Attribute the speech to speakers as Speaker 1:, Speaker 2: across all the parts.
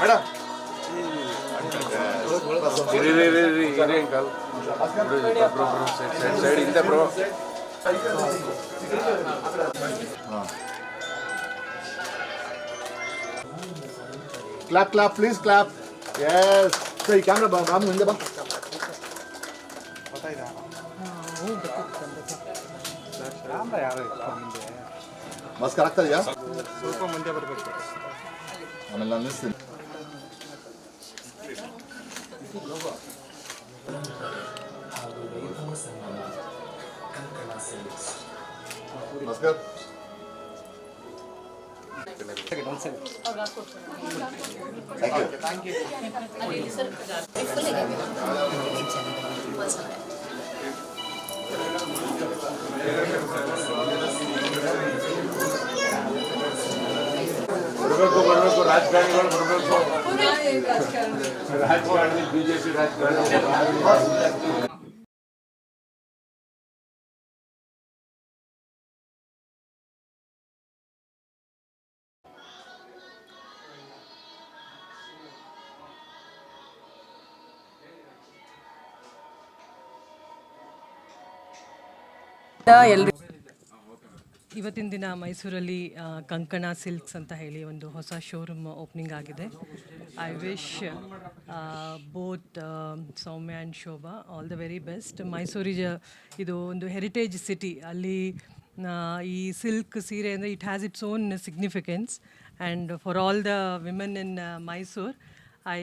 Speaker 1: Madam
Speaker 2: ಇರಿ ಇರಿ ಇರಿ ಇರಿ ಇರಿ uncle bro bro side side side ಹಿಂದೆ bro
Speaker 1: clap clap please clap yes ಸರಿ ಕ್ಯಾಮ್ರಾ ಬಾ ರಾಮು ಹಿಂದೆ ಬಾ ನಮಸ್ಕಾರ ಆಗ್ತಾ ಇದೆಯಾ
Speaker 3: ಸ್ವಲ್ಪ ಮುಂದೆ ಬರಬೇಕು
Speaker 1: ಆಮೇಲೆ ನಾನು ನಿಲ್ಲಿಸ್ತೀನಿ ನಮಸ್ಕಾರ ಥ್ಯಾಂಕ್ ಯು
Speaker 2: ಬರಬೇಕು ಬರಬೇಕು ರಾಜಕಾರಣಿಗಳು ಬರಬೇಕು ರಾಜಕಾರಣಿ ಬಿಜೆಪಿ ರಾಜಕಾರಣಿ
Speaker 4: ಎಲ್ರು
Speaker 5: ಇವತ್ತಿನ ದಿನ ಮೈಸೂರಲ್ಲಿ ಕಂಕಣ ಸಿಲ್ಕ್ಸ್ ಅಂತ ಹೇಳಿ ಒಂದು ಹೊಸ ಶೋರೂಮ್ ಓಪನಿಂಗ್ ಆಗಿದೆ. I wish both Soumya and Shobha all the very best ಮೈಸೂರಿಜ ಇದು ಒಂದು ಹೆರಿಟೇಜ್ ಸಿಟಿ ಅಲ್ಲಿ ಈ ಸಿಲ್ಕ್ ಸೀರೆ ಅಂದರೆ it has its own significance and for all the women in Mysore I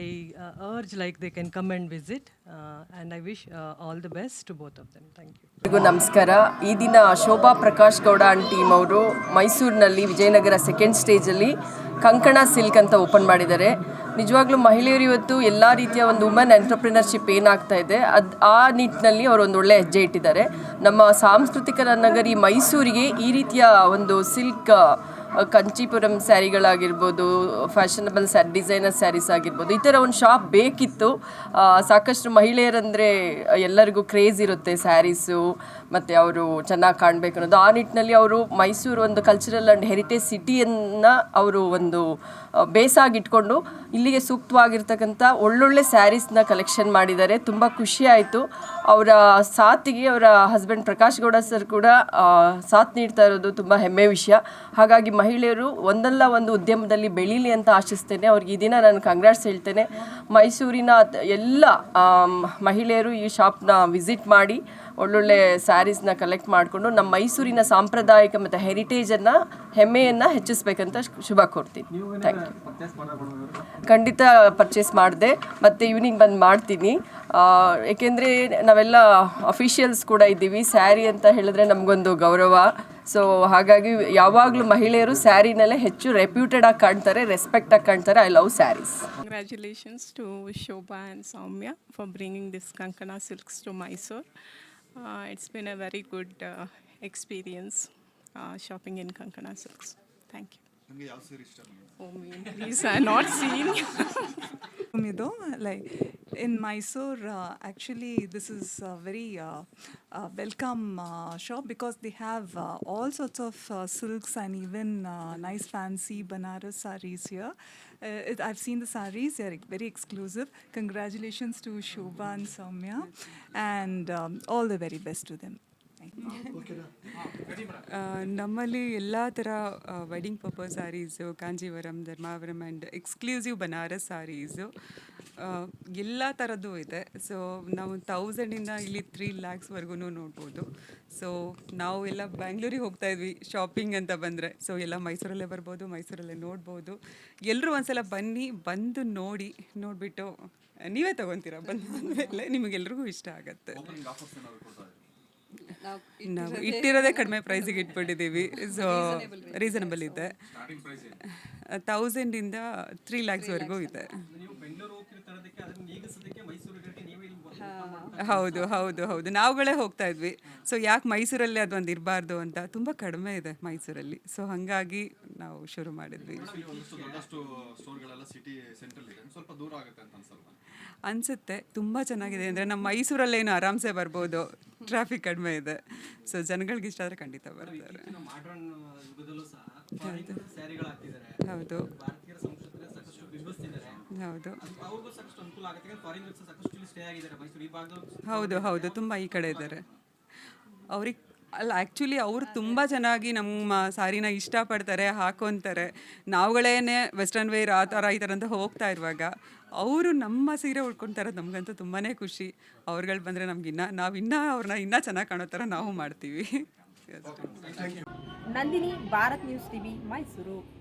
Speaker 5: urge like come and come uh, visit and I wish all the best to both of them. Thank you.
Speaker 4: ಎಲ್ಲರಿಗೂ ನಮಸ್ಕಾರ ಈ ದಿನ Shobha Prakash Gowda and team ಅವರು ಮೈಸೂರಿನಲ್ಲಿ Vijayanagara second ಸ್ಟೇಜಲ್ಲಿ ಕಂಕಣ silk ಅಂತ open ಮಾಡಿದ್ದಾರೆ ನಿಜವಾಗ್ಲೂ ಮಹಿಳೆಯರು ಇವತ್ತು ಎಲ್ಲ ರೀತಿಯ ಒಂದು ವುಮೆನ್ ಎಂಟರ್ಪ್ರಿನರ್ಶಿಪ್ ಏನಾಗ್ತಾ ಇದೆ ಅದು ಆ ನಿಟ್ಟಿನಲ್ಲಿ ಅವರು ಒಂದು ಒಳ್ಳೆ ಹೆಜ್ಜೆ ಇಟ್ಟಿದ್ದಾರೆ ನಮ್ಮ ಸಾಂಸ್ಕೃತಿಕ ನಗರಿ ಮೈಸೂರಿಗೆ ಈ ರೀತಿಯ ಒಂದು ಸಿಲ್ಕ್ ಕಂಚೀಪುರಂ ಸ್ಯಾರಿಗಳಾಗಿರ್ಬೋದು ಫ್ಯಾಷನಬಲ್ ಸ್ಯಾರಿ ಡಿಸೈನರ್ ಸ್ಯಾರೀಸ್ ಆಗಿರ್ಬೋದು, ಈ ಥರ ಒಂದು ಶಾಪ್ ಬೇಕಿತ್ತು. ಸಾಕಷ್ಟು ಮಹಿಳೆಯರಂದರೆ ಎಲ್ಲರಿಗೂ ಕ್ರೇಜ್ ಇರುತ್ತೆ ಸ್ಯಾರೀಸು, ಮತ್ತು ಅವರು ಚೆನ್ನಾಗಿ ಕಾಣಬೇಕು ಅನ್ನೋದು. ಆ ನಿಟ್ಟಿನಲ್ಲಿ ಅವರು ಮೈಸೂರು ಒಂದು ಕಲ್ಚರಲ್ ಆ್ಯಂಡ್ ಹೆರಿಟೇಜ್ ಸಿಟಿಯನ್ನು ಅವರು ಒಂದು ಬೇಸಾಗಿಟ್ಕೊಂಡು ಇಲ್ಲಿಗೆ ಸೂಕ್ತವಾಗಿರ್ತಕ್ಕಂಥ ಒಳ್ಳೊಳ್ಳೆ ಸ್ಯಾರೀಸ್ನ ಕಲೆಕ್ಷನ್ ಮಾಡಿದ್ದಾರೆ. ತುಂಬ ಖುಷಿಯಾಯಿತು ಅವರ ಸಾತಿಗೆ, ಅವರ ಹಸ್ಬೆಂಡ್ ಪ್ರಕಾಶ್ ಗೌಡ ಸರ್ ಕೂಡ ಸಾಥ್ ನೀಡ್ತಾ ಇರೋದು ತುಂಬ ಹೆಮ್ಮೆ ವಿಷಯ. ಹಾಗಾಗಿ ಮಹಿಳೆಯರು ಒಂದಲ್ಲ ಒಂದು ಉದ್ಯಮದಲ್ಲಿ ಬೆಳೀಲಿ ಅಂತ ಆಶಿಸ್ತೇನೆ. ಅವ್ರಿಗೆ ಈ ದಿನ ನಾನು ಕಂಗ್ರಾಟ್ಸ್ ಹೇಳ್ತೇನೆ. ಮೈಸೂರಿನ ಎಲ್ಲ ಮಹಿಳೆಯರು ಈ ಶಾಪ್ನ ವಿಸಿಟ್ ಮಾಡಿ ಒಳ್ಳೊಳ್ಳೆ ಸ್ಯಾರೀಸ್ನ ಕಲೆಕ್ಟ್ ಮಾಡಿಕೊಂಡು ನಮ್ಮ ಮೈಸೂರಿನ ಸಾಂಪ್ರದಾಯಿಕ ಮತ್ತು ಹೆರಿಟೇಜನ್ನು ಹೆಮ್ಮೆಯನ್ನು ಹೆಚ್ಚಿಸ್ಬೇಕಂತ ಶುಭ ಕೋರ್ತೀನಿ ಥ್ಯಾಂಕ್ ಯು ಖಂಡಿತ ಪರ್ಚೇಸ್ ಮಾಡಿದೆ. ಮತ್ತು ಈವ್ನಿಂಗ್ ಬಂದು ಮಾಡ್ತೀನಿ. ಆ, ಏಕೆಂದರೆ ನಾವೆಲ್ಲ ಅಫಿಷಿಯಲ್ಸ್ ಕೂಡ ಇದ್ದೀವಿ. ಸ್ಯಾರಿ ಅಂತ ಹೇಳಿದ್ರೆ ನಮಗೊಂದು ಗೌರವ. ಸೊ ಹಾಗಾಗಿ ಯಾವಾಗಲೂ ಮಹಿಳೆಯರು ಸ್ಯಾರಿನಲ್ಲೇ ಹೆಚ್ಚು ರೆಪ್ಯೂಟೆಡ್ ಆಗಿ ಕಾಣ್ತಾರೆ ರೆಸ್ಪೆಕ್ಟ್ ಆಗಿ ಕಾಣ್ತಾರೆ. I love sarees
Speaker 6: congratulations to Shobha and Soumya for bringing this Kankana silks to Mysore. Uh, it's been a very good uh, experience uh, shopping in Kankana silks. Thank you. Oh, me, please, I'm not seen.
Speaker 7: ಇದು like in Mysore, uh, actually, this is a very uh, uh, welcome uh, shop because they have uh, all sorts of uh, silks and even uh, nice fancy Banaras saris here. Uh, it, I've seen the saris, they're very exclusive. Congratulations to Shobha and Soumya, and um, all the very best to them.
Speaker 8: ನಮ್ಮಲ್ಲಿ ಎಲ್ಲ ಥರ wedding purpose sarees Kanjeevaram Dharmavaram and exclusive Banaras sarees ಎಲ್ಲ ಥರದ್ದು ಇದೆ. So ನಾವು ತೌಸಂಡಿಂದ ಇಲ್ಲಿ three ಲ್ಯಾಕ್ಸ್ವರೆಗೂ ನೋಡ್ಬೋದು. So ನಾವು ಎಲ್ಲ ಬ್ಯಾಂಗ್ಳೂರಿಗೆ ಹೋಗ್ತಾ ಇದ್ವಿ ಶಾಪಿಂಗ್ ಅಂತ ಬಂದರೆ. ಸೊ ಎಲ್ಲ ಮೈಸೂರಲ್ಲೇ ಬರ್ಬೋದು, ಮೈಸೂರಲ್ಲೇ ನೋಡ್ಬೋದು. ಎಲ್ಲರೂ ಒಂದ್ಸಲ ಬನ್ನಿ, ಬಂದು ನೋಡಿ, ನೋಡಿಬಿಟ್ಟು, ನೀವೇ ತಗೊಂತೀರಾ? ಬಂದ ನಿಮಗೆಲ್ರಿಗೂ ಇಷ್ಟ ಆಗತ್ತೆ. ನಾವು ಇಟ್ಟಿರೋದೇ ಕಡಿಮೆ ಪ್ರೈಸಿಗೆ ಇಟ್ಬಿಟ್ಟಿದ್ದೀವಿ. ಸೊ ರೀಸನಬಲ್ ಇದೆ. ತೌಸಂಡಿಂದ ತ್ರೀ ಲ್ಯಾಕ್ಸ್ವರೆಗೂ ಇದೆ ಹೌದು ಹೌದು ಹೌದು. ನಾವುಗಳೇ ಹೋಗ್ತಾ ಇದ್ವಿ. ಸೊ ಯಾಕೆ ಮೈಸೂರಲ್ಲಿ ಅದೊಂದು ಇರಬಾರ್ದು ಅಂತ? ತುಂಬ ಕಡಿಮೆ ಇದೆ ಮೈಸೂರಲ್ಲಿ. ಸೊ ಹಾಗಾಗಿ ನಾವು ಶುರು ಮಾಡಿದ್ವಿ. ಅನಿಸುತ್ತೆ. ತುಂಬ ಚೆನ್ನಾಗಿದೆ. ಅಂದರೆ ನಮ್ಮ ಮೈಸೂರಲ್ಲೇನು ಆರಾಮ್ಸೆ ಬರ್ಬೋದು. ಟ್ರಾಫಿಕ್ ಕಡಿಮೆ ಇದೆ. ಸೊ ಜನಗಳಿಗೆ ಇಷ್ಟ ಆದರೆ ಖಂಡಿತ ಬರ್ತಾರೆ. ಹೌದು. ಹೌದು. ಹೌದು. ಹೌದು ತುಂಬ ಈ ಕಡೆ ಇದ್ದಾರೆ. ಅವ್ರಿಗೆ ಅಲ್ಲ ಆ್ಯಕ್ಚುಲಿ ಅವರು ತುಂಬ ಚೆನ್ನಾಗಿ ನಮ್ಮ ಸಾರಿನ ಇಷ್ಟಪಡ್ತಾರೆ ಹಾಕೊತಾರೆ. ನಾವುಗಳೇನೆ ವೆಸ್ಟರ್ನ್ ವೇರ್ ಆ ಥರ ಈ ಥರ ಅಂತ ಹೋಗ್ತಾ ಇರುವಾಗ ಅವರು ನಮ್ಮ ಸೀರೆ ಉಳ್ಕೊಂತಾರೆ ನಮಗಂತೂ ತುಂಬಾ ಖುಷಿ. ಅವ್ರುಗಳು ಬಂದರೆ ನಮ್ಗಿನ್ನ ನಾವು ಇನ್ನೂ ಅವ್ರನ್ನ ಇನ್ನೂ ಚೆನ್ನಾಗಿ ಕಾಣೋ ಥರ ನಾವು ಮಾಡ್ತೀವಿ.
Speaker 3: Nandini, Bharat news TV, Mysuru.